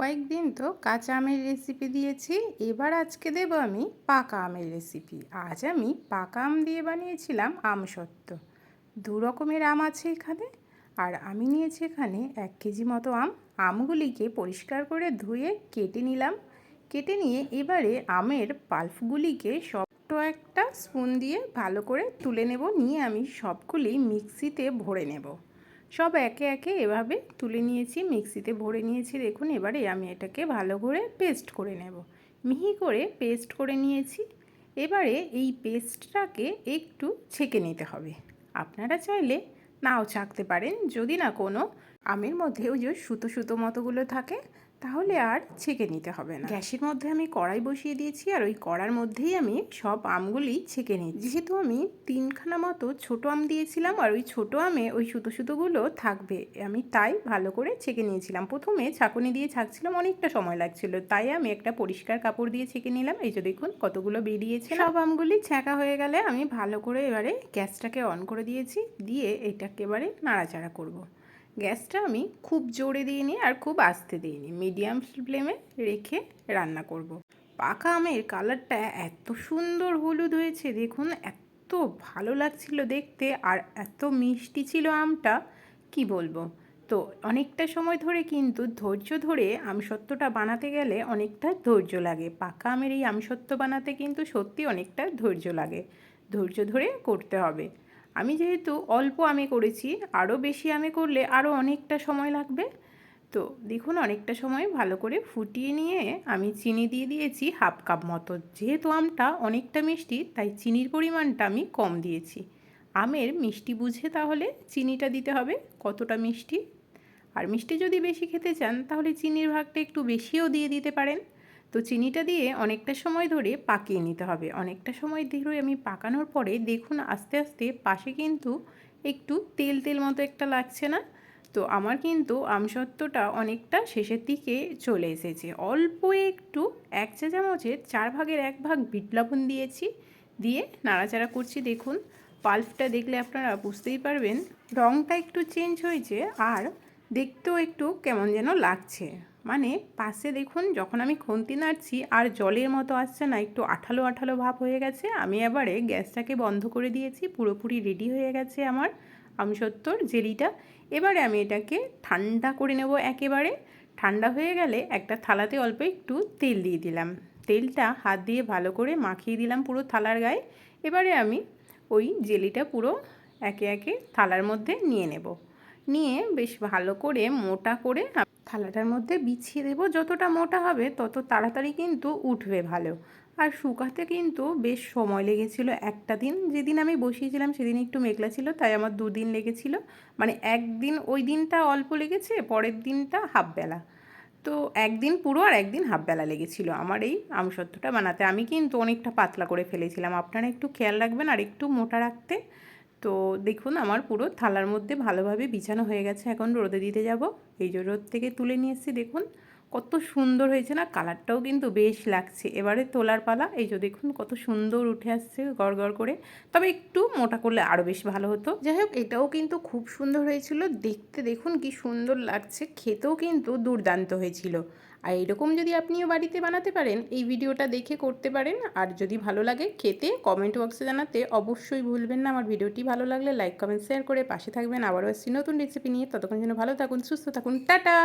কয়েকদিন তো কাঁচা আমের রেসিপি দিয়েছি। এবার আজকে দেব আমি পাকা আমের রেসিপি আজ আমি পাকা আম দিয়ে বানিয়েছিলাম আম সত্ত্ব। দু রকমের আম আছে এখানে। আর আমি নিয়েছি এখানে এক কেজি মতো আম। আমগুলিকে পরিষ্কার করে ধুয়ে কেটে নিলাম। কেটে নিয়ে এবারে আমের পাল্পগুলিকে সবটো একটা স্পুন দিয়ে ভালো করে তুলে নেব। নিয়ে আমি সবগুলি মিক্সিতে ভরে নেব। সব একে একে এভাবে তুলে নিয়েছি, মিক্সিতে ভরে নিয়েছি। দেখুন, এবারে আমি এটাকে ভালো করে পেস্ট করে নেব। মিহি করে পেস্ট করে নিয়েছি। এবারে এই পেস্টটাকে একটু ছেঁকে নিতে হবে। আপনারা চাইলে নাও ছাঁকতে পারেন। যদি না কোনো আমের মধ্যে ওই যে সুতো সুতো মতোগুলো থাকে তাহলে আর ছেঁকে নিতে হবে না। গ্যাসের মধ্যে আমি কড়াই বসিয়ে দিয়েছি আর ওই কড়ার মধ্যেই আমি সব আমগুলি ছেঁকে নিই যেহেতু আমি তিনখানা মতো ছোট আম দিয়েছিলাম আর ওই ছোট আমে ওই সুতো সুতোগুলো থাকবে আমি তাই ভালো করে ছেঁকে নিয়েছিলাম। প্রথমে ছাঁকুনি দিয়ে ছাঁকছিলাম অনেকটা সময় লাগছিল। তাই আমি একটা পরিষ্কার কাপড় দিয়ে ছেঁকে নিলাম। এই যে দেখুন কতগুলো বেরিয়েছে সব আমগুলি ছেঁকা হয়ে গেলে আমি ভালো করে এবারে গ্যাসটাকে অন করে দিয়েছি দিয়ে এটাকে এবারে নাড়াচাড়া করব। গ্যাসটা আমি খুব জোরে দিইনি আর খুব আস্তে দিইনি মিডিয়াম ফ্লেমে রেখে রান্না করব। পাকা আমের কালারটা এত সুন্দর হলুদ হয়েছে, দেখুন এত ভালো লাগছিল দেখতে আর এত মিষ্টি ছিল আমটা, কি বলব? তো অনেকটা সময় ধরে কিন্তু ধৈর্য ধরে আমসত্ত্বটা বানাতে গেলে অনেকটা ধৈর্য লাগে। পাকা আমের এই আমসত্ত্ব বানাতে কিন্তু সত্যি অনেকটা ধৈর্য লাগে। ধৈর্য ধরে করতে হবে। আমি যেহেতু অল্প আমি করেছি আরও বেশি আমি করলে আরও অনেকটা সময় লাগবে। তো দেখুন অনেকটা সময় ভালো করে ফুটিয়ে নিয়ে আমি চিনি দিয়ে দিয়েছি হাফ কাপ মতো। যেহেতু আমটা অনেকটা মিষ্টি, তাই চিনির পরিমাণটা আমি কম দিয়েছি। আমের মিষ্টি বুঝে তাহলে চিনিটা দিতে হবে, কতটা মিষ্টি। আর মিষ্টি যদি বেশি খেতে চান, তাহলে চিনির ভাগটা একটু বেশিও দিয়ে দিতে পারেন। তো চিনিটা দিয়ে অনেকটা সময় ধরে পাকিয়ে নিতে হবে। অনেকটা সময় ধরে আমি পাকানোর পরে দেখুন আস্তে আস্তে পাশে কিন্তু একটু তেল তেল মতো একটা লাগছে না। তো আমার কিন্তু আমসত্ত্বটা অনেকটা শেষের দিকে চলে এসেছে। অল্প একটু এক চা চামচের চার ভাগের এক ভাগ বিট লবণ দিয়েছি। দিয়ে নাড়াচাড়া করছি দেখুন। পাল্পটা দেখলে আপনারা বুঝতেই পারবেন রঙটা একটু চেঞ্জ হয়েছে আর দেখতেও একটু কেমন যেন লাগছে। মানে পাশে দেখুন, যখন আমি খুন্তি নাড়ছি আর জলের মতো আসছে না, একটু আঠালো আঠালো ভাব হয়ে গেছে, আমি এবারে গ্যাসটাকে বন্ধ করে দিয়েছি, পুরোপুরি রেডি হয়ে গেছে আমার আমসত্তর জেলিটা। এবারে আমি এটাকে ঠান্ডা করে নেব একেবারে। ঠান্ডা হয়ে গেলে একটা থালাতে অল্প একটু তেল দিয়ে দিলাম। তেলটা হাত দিয়ে ভালো করে মাখিয়ে দিলাম পুরো থালার গায়ে। এবারে আমি ওই জেলিটা পুরো একে একে থালার মধ্যে নিয়ে নেব। নিয়ে বেশ ভালো করে মোটা করে থালাটার মধ্যে বিছিয়ে দেবো। যতটা মোটা হবে তত তাড়াতাড়ি কিন্তু উঠবে ভালো। আর শুকাতে কিন্তু বেশ সময় লেগেছিল একটা দিন। যেদিন আমি বসিয়েছিলাম সেদিন একটু মেঘলা ছিল, তাই আমার দুদিন লেগেছিল। মানে একদিন ওই দিনটা অল্প লেগেছে, পরের দিনটা হাফ বেলা তো একদিন পুরো আর একদিন হাফ বেলা লেগেছিল আমার এই আমসত্ত্বটা বানাতে। আমি কিন্তু অনেকটা পাতলা করে ফেলেছিলাম। আপনারা একটু খেয়াল রাখবেন আর একটু মোটা রাখতে। তো দেখুন, আমার পুরো থালার মধ্যে ভালোভাবে বিছানো হয়ে গেছে। এখন রোদে দিতে যাব। এই যে রোদ থেকে তুলে নিয়ে এসেছি, দেখুন। কত সুন্দর হয়েছে না? কালারটাও কিন্তু বেশ লাগছে। এবারে তোলার পালা, এই যে দেখুন কত সুন্দর উঠে আসছে গড় করে। তবে একটু মোটা করলে আরও বেশ ভালো হতো। যাই হোক এটাও কিন্তু খুব সুন্দর হয়েছিল। দেখতে দেখুন কি সুন্দর লাগছে। খেতেও কিন্তু দুর্দান্ত হয়েছিল। আর এরকম যদি আপনিও বাড়িতে বানাতে পারেন, এই ভিডিওটা দেখে করতে পারেন। আর যদি ভালো লাগে খেতে কমেন্ট বক্সে জানাতে অবশ্যই ভুলবেন না। আমার ভিডিওটি ভালো লাগলে লাইক কমেন্ট শেয়ার করে পাশে থাকবেন। আবারও আসছি নতুন রেসিপি নিয়ে। ততক্ষণ যেন ভালো থাকুন, সুস্থ থাকুন। টাটা!